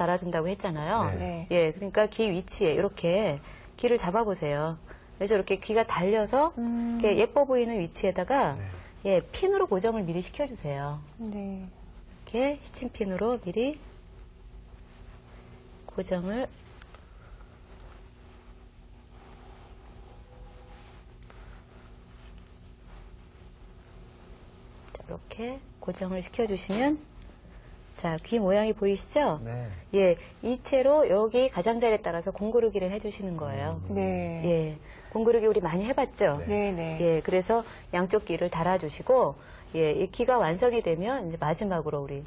달아준다고 했잖아요. 네. 예, 그러니까 귀 위치에 이렇게 귀를 잡아보세요. 그래서 이렇게 귀가 달려서 음. 이렇게 예뻐 보이는 위치에다가 네. 예, 핀으로 고정을 미리 시켜주세요. 네. 이렇게 시침핀으로 미리 고정을 자, 이렇게 고정을 시켜주시면 자, 귀 모양이 보이시죠? 네. 예, 이 채로 여기 가장자리에 따라서 공구르기를 해주시는 거예요. 네. 예, 공구르기 우리 많이 해봤죠? 네. 네. 예, 그래서 양쪽 귀를 달아주시고, 예, 이 귀가 완성이 되면 이제 마지막으로 우리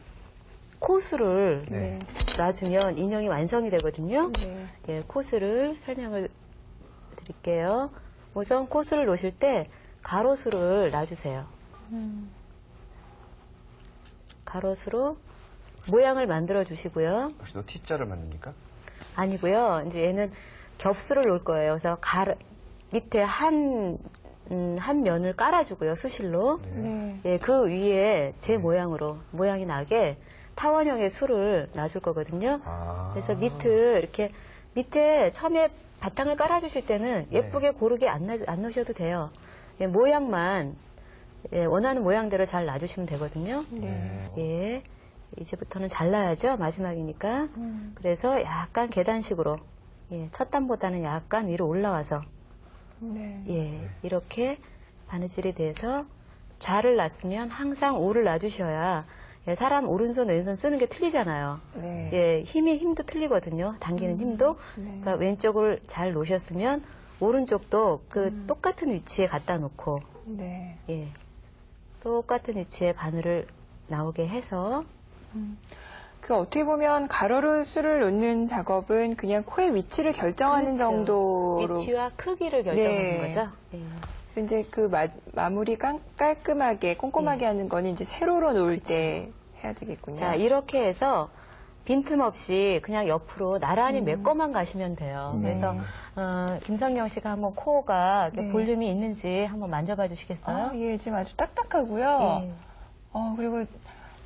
코수를 네. 놔주면 인형이 완성이 되거든요. 네. 예, 코수를 설명을 드릴게요. 우선 코수를 놓으실 때 가로수를 놔주세요. 음. 가로수로 모양을 만들어 주시고요. 혹시 너 T자를 만듭니까? 아니고요. 이제 얘는 겹수를 놓을 거예요. 그래서 가 밑에 한, 음, 한 면을 깔아주고요. 수실로. 네. 예, 그 위에 제 모양으로, 모양이 나게 타원형의 수를 놔줄 거거든요. 아. 그래서 밑을 이렇게, 밑에 처음에 바탕을 깔아주실 때는 네. 예쁘게 고르게 안, 놔, 안 놓으셔도 돼요. 예, 모양만, 예, 원하는 모양대로 잘 놔주시면 되거든요. 네. 예. 이제부터는 잘라야죠. 마지막이니까. 음. 그래서 약간 계단식으로, 예, 첫 단보다는 약간 위로 올라와서, 네. 예, 이렇게 바느질이 돼서 좌를 놨으면 항상 우를 놔주셔야 예, 사람 오른손 왼손 쓰는 게 틀리잖아요. 네. 예, 힘의 힘도 틀리거든요. 당기는 힘도. 네. 그러니까 왼쪽을 잘 놓으셨으면 오른쪽도 그 음. 똑같은 위치에 갖다 놓고 네. 예, 똑같은 위치에 바늘을 나오게 해서 그 어떻게 보면 가로로 수를 놓는 작업은 그냥 코의 위치를 결정하는 그렇죠. 정도로 위치와 크기를 결정하는 네. 거죠. 예. 이제 그 마, 마무리 깐, 깔끔하게 꼼꼼하게 하는 거는 이제 세로로 놓을 때 해야 되겠군요. 자, 이렇게 해서 빈틈없이 그냥 옆으로 나란히 음. 메꿔만 가시면 돼요. 그래서 어, 김성경 씨가 한번 코가 네. 볼륨이 있는지 한번 만져봐 주시겠어요? 아, 예, 지금 아주 딱딱하고요. 예. 어, 그리고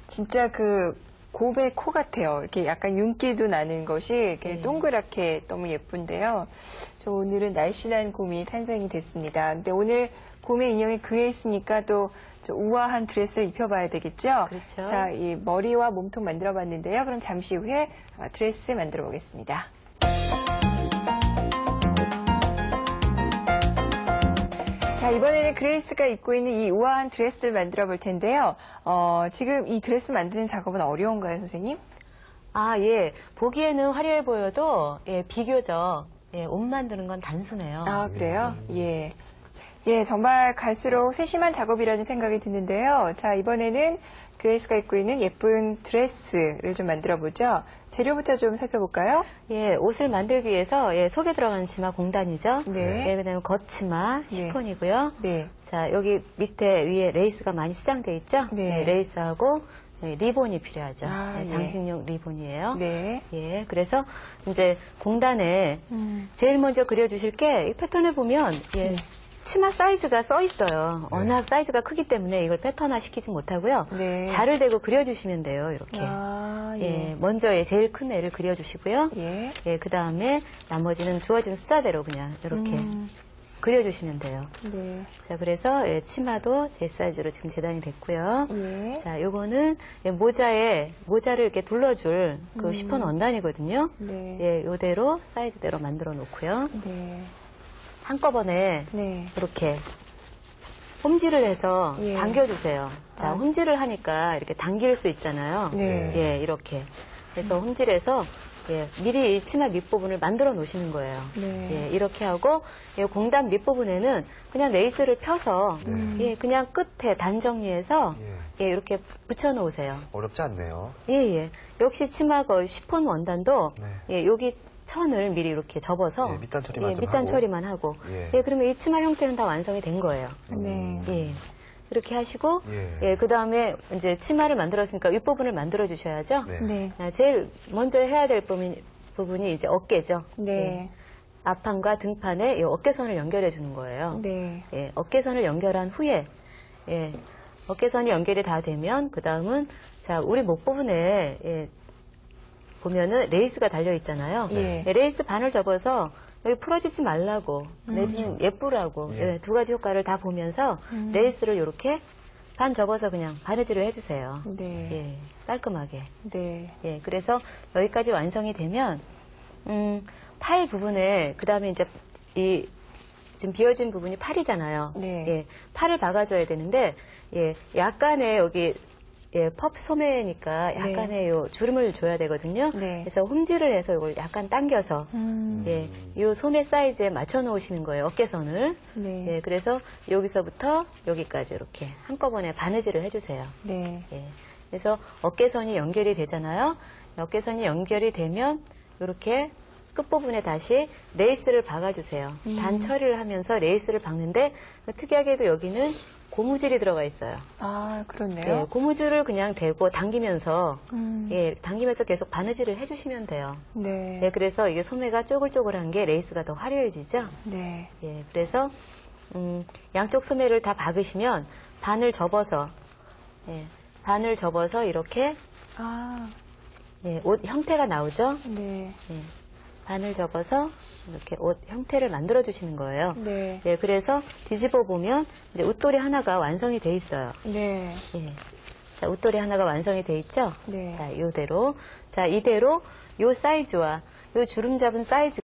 진짜 그 곰의 코 같아요. 이렇게 약간 윤기도 나는 것이 이렇게 네. 동그랗게 너무 예쁜데요. 저 오늘은 날씬한 곰이 탄생이 됐습니다. 근데 오늘 곰의 인형이 그레이스니까 또저 우아한 드레스를 입혀봐야 되겠죠? 그렇죠. 자, 이 머리와 몸통 만들어 봤는데요. 그럼 잠시 후에 아, 드레스 만들어 보겠습니다. 자, 이번에는 그레이스가 입고 있는 이 우아한 드레스를 만들어 볼 텐데요. 어, 지금 이 드레스 만드는 작업은 어려운가요, 선생님? 아, 예. 보기에는 화려해 보여도 예, 비교적 예, 옷 만드는 건 단순해요. 아, 그래요? 예. 자, 예, 정말 갈수록 세심한 작업이라는 생각이 드는데요. 자, 이번에는 그레이스가 입고 있는 예쁜 드레스를 좀 만들어 보죠. 재료부터 좀 살펴볼까요? 예, 옷을 만들기 위해서 예, 속에 들어가는 치마 공단이죠. 네. 예, 그다음에 겉치마 네. 시폰이고요. 네. 자, 여기 밑에 위에 레이스가 많이 시장돼 있죠? 네. 레이스하고 예, 리본이 필요하죠. 아, 예, 예. 장식용 리본이에요. 네. 예, 그래서 이제 공단에 음. 제일 먼저 그려주실 게 이 패턴을 보면 예, 네. 치마 사이즈가 써 있어요. 워낙 사이즈가 크기 때문에 이걸 패턴화 시키지 못하고요. 네. 자를 대고 그려주시면 돼요. 이렇게. 아, 예, 예. 먼저 예, 제일 큰 애를 그려주시고요. 예. 예, 그 다음에 나머지는 주어진 숫자대로 그냥 이렇게 음. 그려주시면 돼요. 네. 자, 그래서 예, 치마도 제 사이즈로 지금 재단이 됐고요. 예. 자, 요거는 예, 모자에 모자를 이렇게 둘러줄 음. 그 시폰 원단이거든요. 네. 예, 요대로 사이즈대로 만들어 놓고요. 네. 한꺼번에 네. 이렇게 홈질을 해서 예. 당겨주세요. 자, 아. 홈질을 하니까 이렇게 당길 수 있잖아요. 네. 예, 이렇게. 그래서 홈질해서 예, 미리 이 치마 밑부분을 만들어 놓으시는 거예요. 네. 예, 이렇게 하고 이 공단 밑부분에는 그냥 레이스를 펴서 예, 그냥 끝에 단 정리해서 예. 예, 이렇게 붙여 놓으세요. 어렵지 않네요. 예, 예. 역시 치마 거 시폰 원단도 네. 예, 여기 천을 미리 이렇게 접어서 예, 밑단 처리만 좀 밑단 하고. 처리만 하고 예. 예, 그러면 이 치마 형태는 다 완성이 된 거예요. 네. 예. 이렇게 하시고 예. 예, 그다음에 이제 치마를 만들었으니까 윗부분을 만들어 주셔야죠. 네. 네. 아, 제일 먼저 해야 될 부분이, 부분이 이제 어깨죠. 네. 앞판과 등판에 이 어깨선을 연결해 주는 거예요. 네. 예, 어깨선을 연결한 후에 예, 어깨선이 연결이 다 되면 그 다음은 자 우리 목 부분에 예, 보면은 레이스가 달려 있잖아요. 예. 네, 레이스 반을 접어서 여기 풀어지지 말라고 내지는 예쁘라고 예. 예, 두 가지 효과를 다 보면서 레이스를 이렇게 반 접어서 그냥 바느질을 해주세요. 네. 예, 깔끔하게. 네. 예, 그래서 여기까지 완성이 되면 음, 팔 부분에 그 다음에 이제 이 지금 비어진 부분이 팔이잖아요. 네. 예, 팔을 박아줘야 되는데 예, 약간의 여기 예, 펍 소매니까 약간의 요 주름을 줘야 되거든요. 네. 그래서 홈질을 해서 이걸 약간 당겨서 음, 예, 요 소매 사이즈에 맞춰 놓으시는 거예요. 어깨선을. 네. 예, 그래서 여기서부터 여기까지 이렇게 한꺼번에 바느질을 해주세요. 네. 예. 그래서 어깨선이 연결이 되잖아요. 어깨선이 연결이 되면 이렇게 끝부분에 다시 레이스를 박아주세요. 단 처리를 하면서 레이스를 박는데 특이하게도 여기는 고무줄이 들어가 있어요. 아, 예, 그렇네요. 고무줄을 그냥 대고 당기면서 음, 예, 당기면서 계속 바느질을 해주시면 돼요. 네. 네, 그래서 이게 소매가 쪼글쪼글한 게 레이스가 더 화려해지죠. 네. 예, 그래서 음, 양쪽 소매를 다 박으시면 반을 접어서 예, 반을 접어서 이렇게 아, 예, 옷 형태가 나오죠. 네. 예, 반을 접어서 이렇게 옷 형태를 만들어 주시는 거예요. 네. 예, 그래서 뒤집어 보면 이제 웃돌이 하나가 완성이 돼 있어요. 네. 예. 자, 웃돌이 하나가 완성이 돼 있죠? 네. 자, 이대로. 자, 이대로 요 사이즈와 요 주름 잡은 사이즈